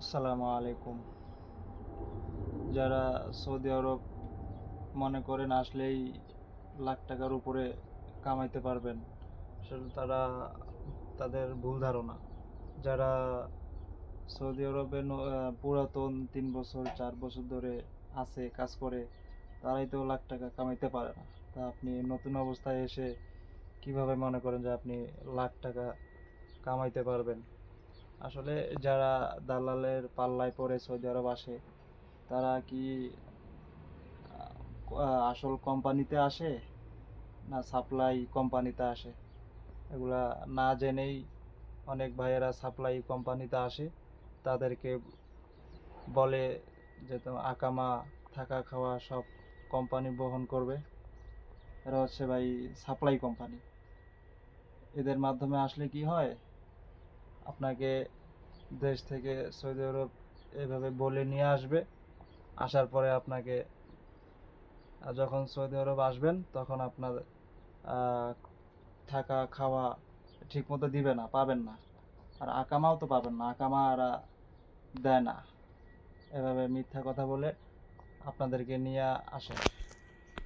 আসসালামু আলাইকুম। যারা সৌদি আরব মনে করেন আসলেই লাখ টাকার উপরে কামাইতে পারবেন, আসলে তারা তাদের ভুল ধারণা। যারা সৌদি আরবে পুরাতন তিন বছর, চার বছর ধরে আছে, কাজ করে, তারাই তো লাখ টাকা কামাইতে পারে না। তা আপনি নতুন অবস্থায় এসে কীভাবে মনে করেন যে আপনি লাখ টাকা কামাইতে পারবেন? আসলে যারা দালালের পাল্লায় পড়ে সৌদি আরব আসে, তারা কি আসল কোম্পানিতে আসে না সাপ্লাই কোম্পানিতে আসে? এগুলা না জেনেই অনেক ভাইয়েরা সাপ্লাই কোম্পানিতে আসে। তাদেরকে বলে যে তো আকামা, থাকা খাওয়া সব কোম্পানি বহন করবে। এরা হচ্ছে ভাই সাপ্লাই কোম্পানি। এদের মাধ্যমে আসলে কি হয়? আপনাকে দেশ থেকে সৌদি আরব এভাবে বলে নিয়ে আসবে। আসার পরে আপনাকে যখন সৌদি আরব আসবেন, তখন আপনার থাকা, খাওয়া ঠিকমতো দিবে না, পাবেন না। আর আকামাও তো পাবেন না, আকামা আর দেয় না। এভাবে মিথ্যা কথা বলে আপনাদেরকে নিয়ে আসে।